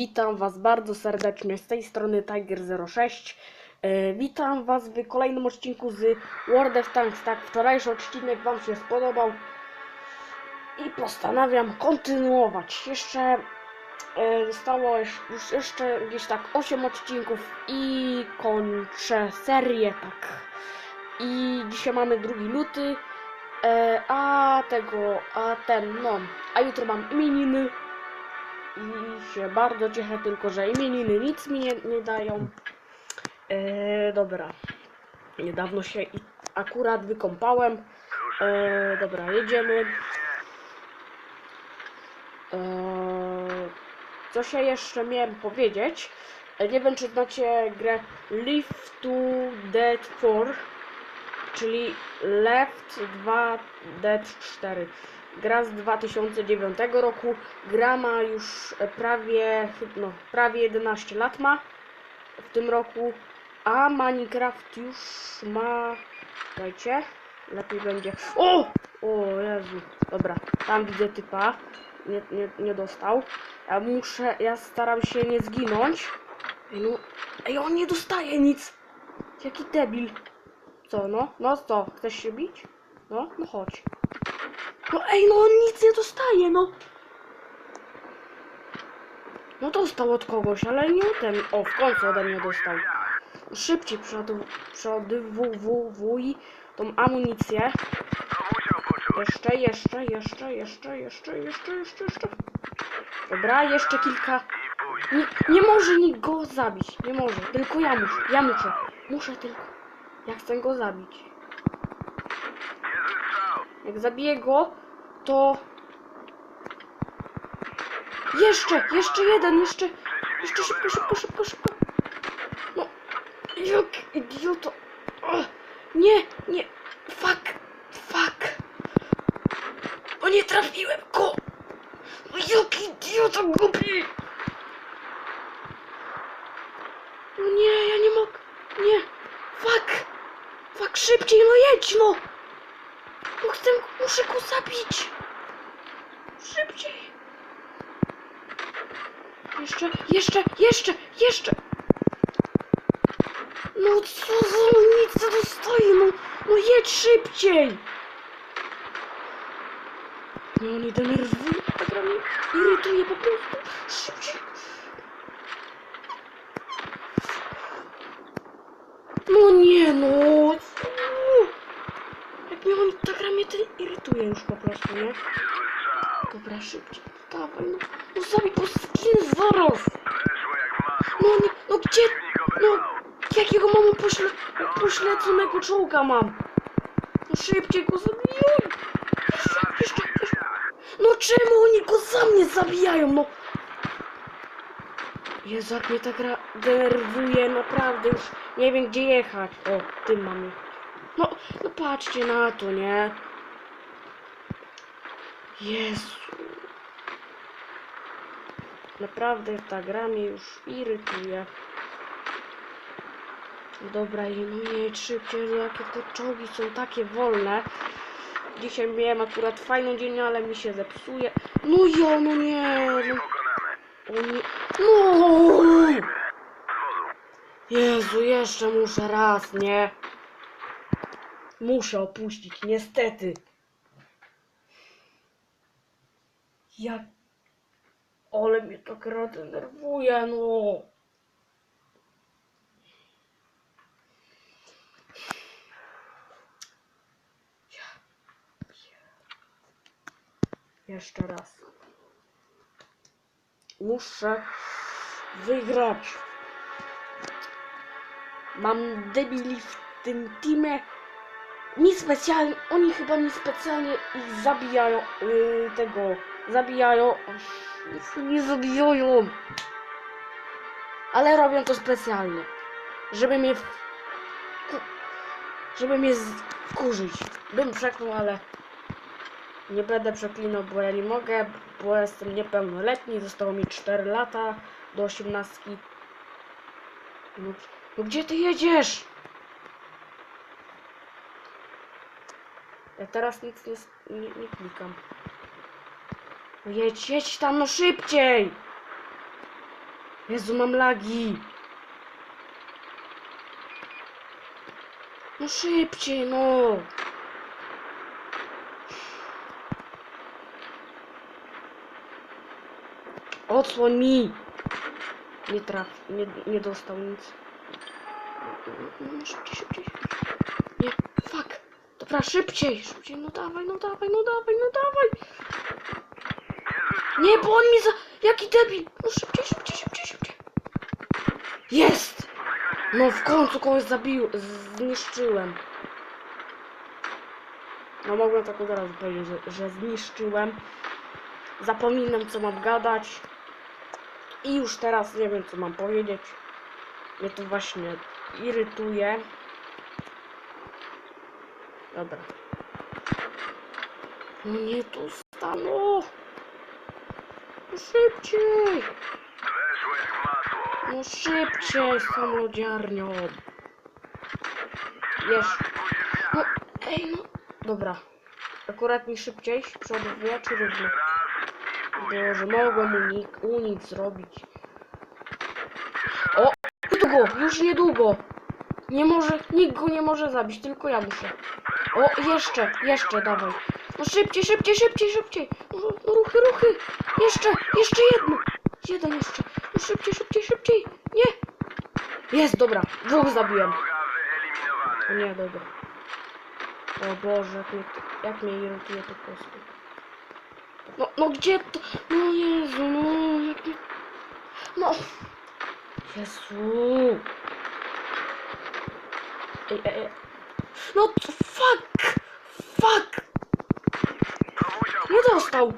Witam Was bardzo serdecznie z tej strony Tiger06. E, witam Was w kolejnym odcinku z World of Tanks. Tak, wczorajszy odcinek Wam się spodobał i postanawiam kontynuować. Jeszcze e, zostało już, jeszcze gdzieś tak 8 odcinków i kończę serię, tak. I dzisiaj mamy 2 luty, e, a tego, a ten, no, a jutro mam imieniny i się bardzo cieszę, tylko że imieniny nic mi nie, nie dają. E, dobra. Niedawno się akurat wykąpałem. E, dobra, jedziemy. E, co się jeszcze miałem powiedzieć? E, nie wiem, czy znacie grę Live to Dead 4, czyli Left 2 Dead 4. Gra z 2009 roku. Gra ma już e, prawie, no, prawie 11 lat ma w tym roku, a Minecraft już ma. Słuchajcie, lepiej będzie. O! O Jezu, dobra, tam widzę typa. Nie, nie, nie dostał. Ja muszę, ja staram się nie zginąć. No, ej, on nie dostaje nic. Jaki debil. Co, no? No co, chcesz się bić? No, no chodź. No ej, no on nic nie dostaje, no. No dostał od kogoś, ale nie ten. O, w końcu ode mnie dostał. Szybciej przodu, przodywuj tą amunicję. Jeszcze, jeszcze, jeszcze, jeszcze, jeszcze, jeszcze, jeszcze, jeszcze. Dobra, jeszcze kilka. Nie, nie może nikt go zabić. Nie może. Tylko ja muszę. Ja muszę. Muszę tylko. Ja chcę go zabić. Jak zabiję go, to... Jeszcze, jeszcze jeden, jeszcze... Jeszcze szybko, szybko, szybko, szybko. No, jak idioto. O, nie, nie, fuck, fuck. O, nie trafiłem go. No, jak idioto głupi. No nie, ja nie mogę, nie, fuck. Fuck, szybciej, no jedź, no. Chcę, muszę go zabić. Szybciej. Jeszcze, jeszcze, jeszcze, jeszcze. No co za nic dostaje, no, no jedź szybciej. No nie denerwuj, tak mnie irytuje po prostu. Szybciej. No nie no. co? Jak mnie ten irytuje już po prostu, nie? Dobra, szybciej. Dawaj, no. No zabij, bo skin zaraz. No nie, no gdzie? No, jakiego mamy pośle, pośledzonego czołga mam? No szybciej go zabiją. Jeszcze, jeszcze. No czemu oni go za mnie zabijają, no? Jezu, jak mnie ta gra denerwuje, naprawdę już nie wiem gdzie jechać. O, tym mam jechać. No, no patrzcie na to, nie? Jezu. Naprawdę ta gra mnie już irytuje. Dobra, i no jedź szybciej, no jakie te czołgi są takie wolne. Dzisiaj miałem akurat fajny dzień, ale mi się zepsuje. No jo, no nie, no. O nie. No! Jezu, jeszcze muszę raz, nie? Muszę opuścić, niestety. Jak... Ale mnie to gra denerwuje, no. Jeszcze raz. Muszę wygrać. Mam debili w tym teamie. Nie specjalnie, oni chyba nie specjalnie ich zabijają, yy, tego, zabijają, nie zabijają, ale robią to specjalnie, żeby mnie, żeby mnie wkurzyć. Bym przeklął, ale nie będę przeklinał, bo ja nie mogę, bo jestem niepełnoletni, zostało mi 4 lata do 18. No, no gdzie ty jedziesz? Ja teraz nic nie, nie, nie klikam. No jedź, jedź tam, no szybciej! Jezu, mam lagi. No szybciej, no. Odsłoń mi. Nie traf, nie, nie dostał nic. No, szybciej, szybciej, szybciej. Nie, fuck. Dobra, szybciej, szybciej, no dawaj, no dawaj, no dawaj, no dawaj. Nie, bo on mi za... Jaki debil. No szybciej, szybciej, szybciej, szybciej. Jest! No w końcu kogoś zabił, zniszczyłem. No mogłem tak od razu powiedzieć, że, że zniszczyłem. Zapominam co mam gadać. I już teraz nie wiem co mam powiedzieć. Mnie to właśnie irytuje. Dobra. No nie tu stanął. No szybciej. No szybciej z tą lodziarnią. Wiesz. No, ej no. Dobra. Akurat mi szybciej przodowuje, czy równo? Raz i Boże, mogłem unik, unik zrobić. O! Niedługo, już niedługo. Nie może, nikt go nie może zabić, tylko ja muszę. O, jeszcze, jeszcze, dawaj. No szybciej, szybciej, szybciej, szybciej. Ruchy, ruchy. Jeszcze, jeszcze jedno. Jeden jeszcze. No szybciej, szybciej, szybciej. Nie. Jest, dobra. Dwóch zabiłem. Nie, dobra. O Boże, jak mnie, jak mnie irytuje to prostu. No, no gdzie to? No Jezu, no jak mnie... No. Jezu. Ej, ej, ej. No fuck! Fuck! Dostał!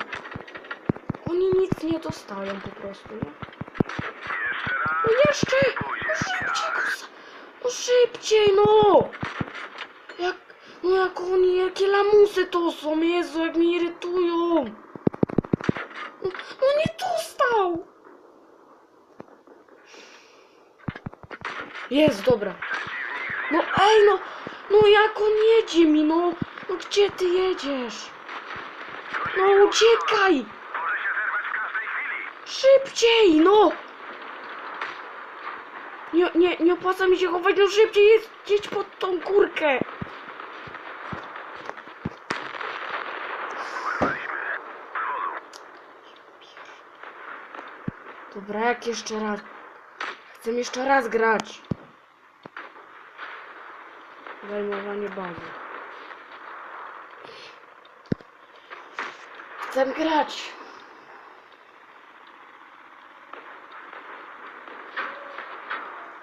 Oni nic nie dostają po prostu, nie? No jeszcze! No szybciej. No szybciej, no! Jak, no jak oni, jakie lamusy to są, Jezu, jak mnie irytują! No, no nie dostał! Jest, dobra. No ej, no, no jak on jedzie mi, no! No gdzie ty jedziesz? No uciekaj! Może się zerwać w każdej chwili. Szybciej, no! Nie, nie, nie opłaca mi się chować, no szybciej jedź, jedź pod tą wozu. Dobra, jak jeszcze raz? Chcę jeszcze raz grać. Zajmowanie bazy. Chcę grać.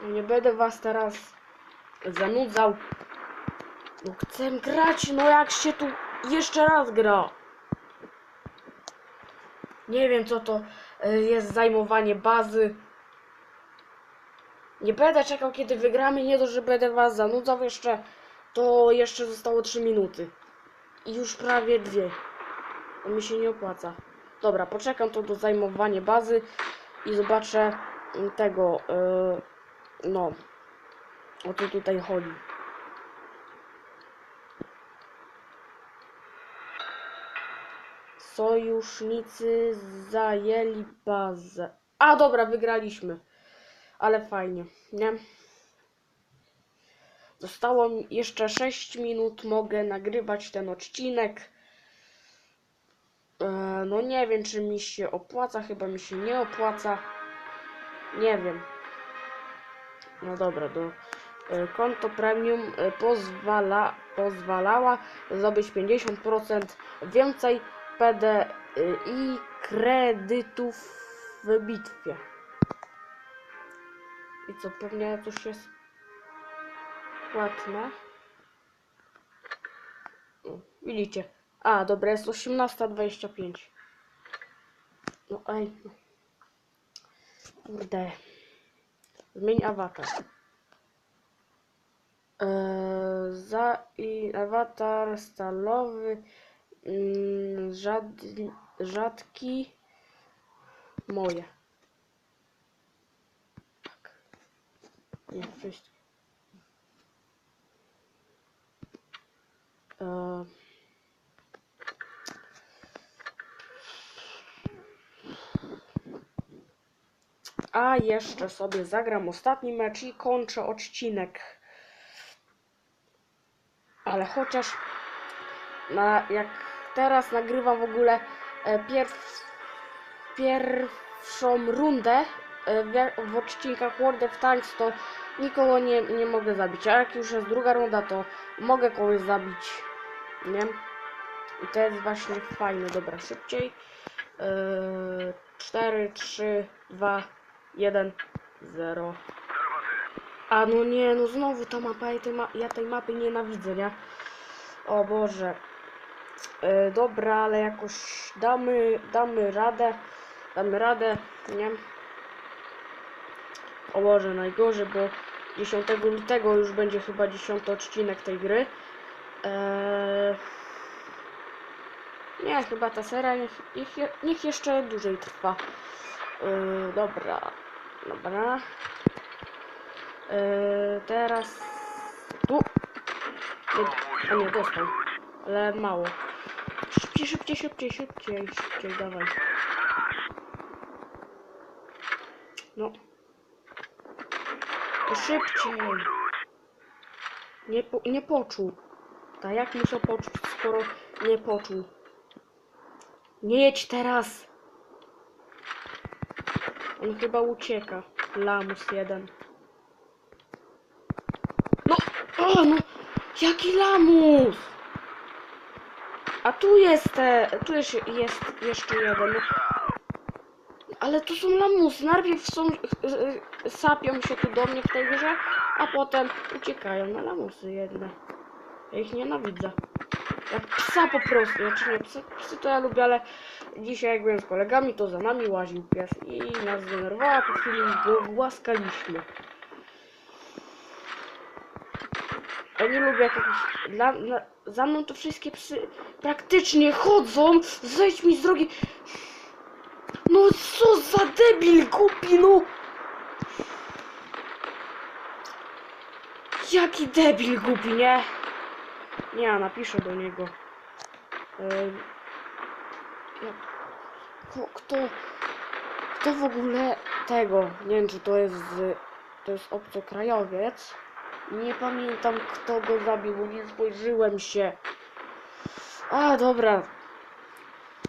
Nie będę was teraz zanudzał. No chcę grać, no jak się tu jeszcze raz gra. Nie wiem co to y, jest zajmowanie bazy. Nie będę czekał kiedy wygramy, nie dość, że będę was zanudzał jeszcze, to jeszcze zostało 3 minuty. I już prawie dwie. To mi się nie opłaca. Dobra, poczekam to do zajmowania bazy i zobaczę tego, y, no, o co tutaj chodzi. Sojusznicy zajęli bazę. A dobra, wygraliśmy. Ale fajnie, nie? Zostało mi jeszcze 6 minut, mogę nagrywać ten odcinek. E, no nie wiem, czy mi się opłaca, chyba mi się nie opłaca. Nie wiem. No dobra, do e, konto premium e, pozwala, pozwalała zdobyć 50% więcej PDI kredytów w bitwie. I co, pewnie coś jest płatne. O, widzicie. A, dobra, jest 18.25. No ej. Kurde. Zmień awatar. Eee, za i awatar stalowy. Mm, rzad, rzadki. Moje. Tak. Nie, wszystkie. Eee, A jeszcze sobie zagram ostatni mecz i kończę odcinek. Ale chociaż na, jak teraz nagrywam w ogóle e, pierw, pierwszą rundę e, w, w odcinkach World of Tanks, to nikogo nie, nie mogę zabić. A jak już jest druga runda, to mogę kogoś zabić. Nie? I to jest właśnie fajne. Dobra, szybciej. Yy, 4, 3, 2, 1, 0. Do roboty. A no nie, no znowu ta mapa, ja tej, ma ja tej mapy nienawidzę, nie? O Boże. E, dobra, ale jakoś damy, damy radę. Damy radę, nie? O Boże, najgorzej, bo 10 lutego już będzie chyba 10 odcinek tej gry. Eee... Nie, chyba ta seria niech, niech, niech jeszcze dłużej trwa. Yy, dobra, dobra. Yy, teraz tu. A nie, dostał. Ale mało. Szybciej, szybciej, szybciej, szybciej, szybciej, dawaj. No. No Szybciej. Nie, po, nie poczuł. Tak jak muszę poczuć, skoro nie poczuł. Nie jedź teraz. On chyba ucieka. Lamus jeden. No, o, no, jaki lamus? A tu jest, tu jest, jest jeszcze jeden. Ale to są lamusy. Najpierw są, y, y, sapią się tu do mnie w tej grze, a potem uciekają na lamusy jedne. Ja ich nienawidzę. Jak psa po prostu. Znaczy nie, psy, psy to ja lubię, ale dzisiaj jak byłem z kolegami, to za nami łaził pies i nas zdenerwowała, po chwili go głaskaliśmy. Ja nie lubię. Dla, za mną to wszystkie psy praktycznie chodzą. Zejdź mi z drogi. No co za debil głupi, no! Jaki debil głupi, nie? Nie, napiszę do niego. Jak, kto, kto, w ogóle tego, nie wiem czy to jest, to jest obcokrajowiec. Nie pamiętam kto go zabił, nie spojrzyłem się. A, dobra.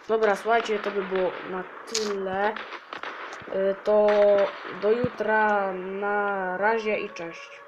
Dobra, słuchajcie, to by było na tyle. Y, To do jutra. Na razie i cześć.